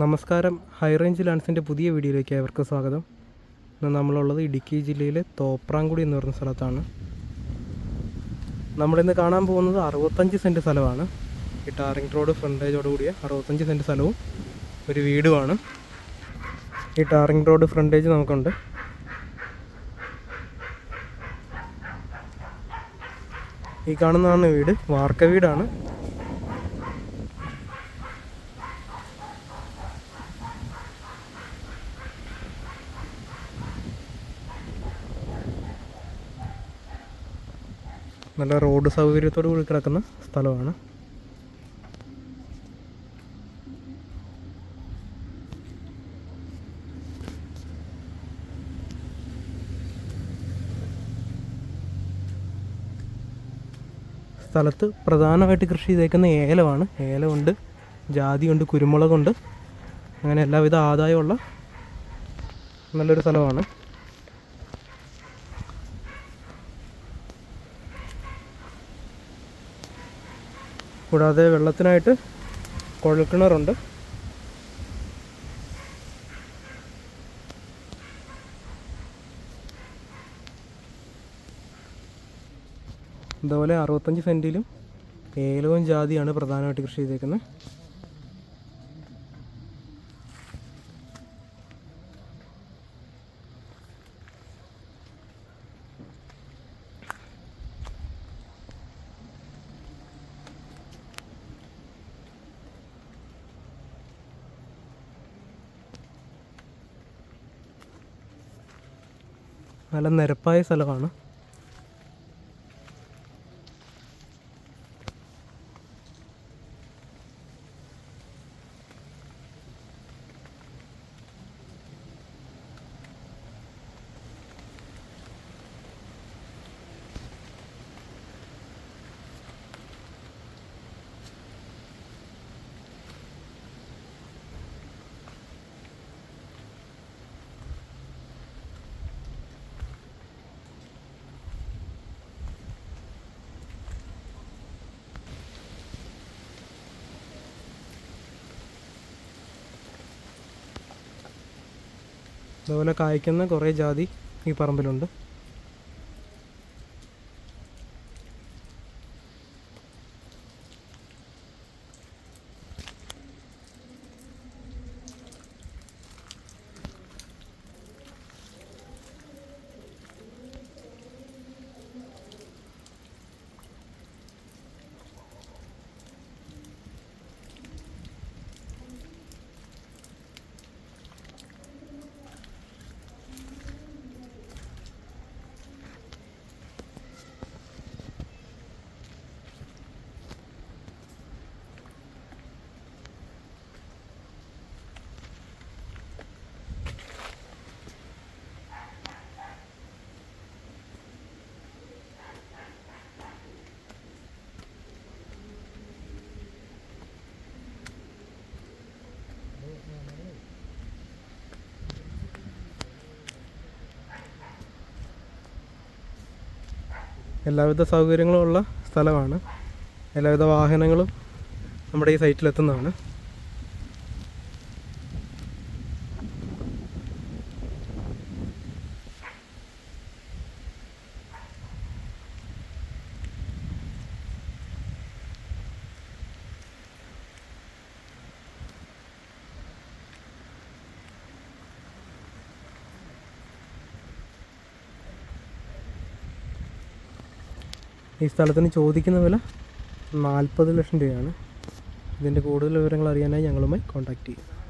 നമസ്കാരം. High range ലാൻഡ്സിന്റെ പുതിയ വീഡിയോയിലേക്ക് ഏവർക്കും സ്വാഗതം. ഇന്ന് നമ്മളുള്ളത് ഇടുക്കി ജില്ലയിലെ തോപ്രാംകുടി എന്ന് പറയുന്ന സ്ഥലത്താണ്. നമ്മളിന്ന് കാണാൻ പോകുന്നത് അറുപത്തഞ്ച് സെന്റ് സ്ഥലമാണ്. ഈ ടാറിംഗ് റോഡ് ഫ്രണ്ടേജോട് കൂടിയ അറുപത്തഞ്ച് സെന്റ് സ്ഥലവും ഒരു വീടുമാണ്. ഈ ടാറിംഗ് റോഡ് ഫ്രണ്ടേജ് നമുക്കുണ്ട്. ഈ കാണുന്നതാണ് വീട്. വാർക്ക വീടാണ്. നല്ല റോഡ് സൗകര്യത്തോടു കൂടി കിടക്കുന്ന സ്ഥലമാണ്. സ്ഥലത്ത് പ്രധാനമായിട്ട് കൃഷി ചെയ്തേക്കുന്ന ഏലമാണ്. ഏലമുണ്ട് ജാതിയുണ്ട് കുരുമുളകുണ്ട്. അങ്ങനെ എല്ലാവിധ ആദായമുള്ള നല്ലൊരു സ്ഥലമാണ്. കൂടാതെ വെള്ളത്തിനായിട്ട് കുഴൽക്കിണറുണ്ട്. അതുപോലെ അറുപത്തഞ്ച് സെന്റിലും ഏലവും ജാതിയാണ് പ്രധാനമായിട്ട് കൃഷി ചെയ്തേക്കുന്നത്. നല്ല നിരപ്പായ സ്ഥലമാണ്. അതുപോലെ കായ്ക്കുന്ന കുറേ ജാതി ഈ പറമ്പിലുണ്ട്. എല്ലാവിധ സൗകര്യങ്ങളും ഉള്ള സ്ഥലമാണ്. എല്ലാവിധ വാഹനങ്ങളും നമ്മുടെ ഈ സൈറ്റിലെത്തുന്നതാണ്. ഈ സ്ഥലത്തിന് ചോദിക്കുന്ന വില നാൽപ്പത് ലക്ഷം രൂപയാണ്. ഇതിന്റെ കൂടുതൽ വിവരങ്ങൾ അറിയാനായി ഞങ്ങളുമായി കോൺടാക്റ്റ് ചെയ്യുക.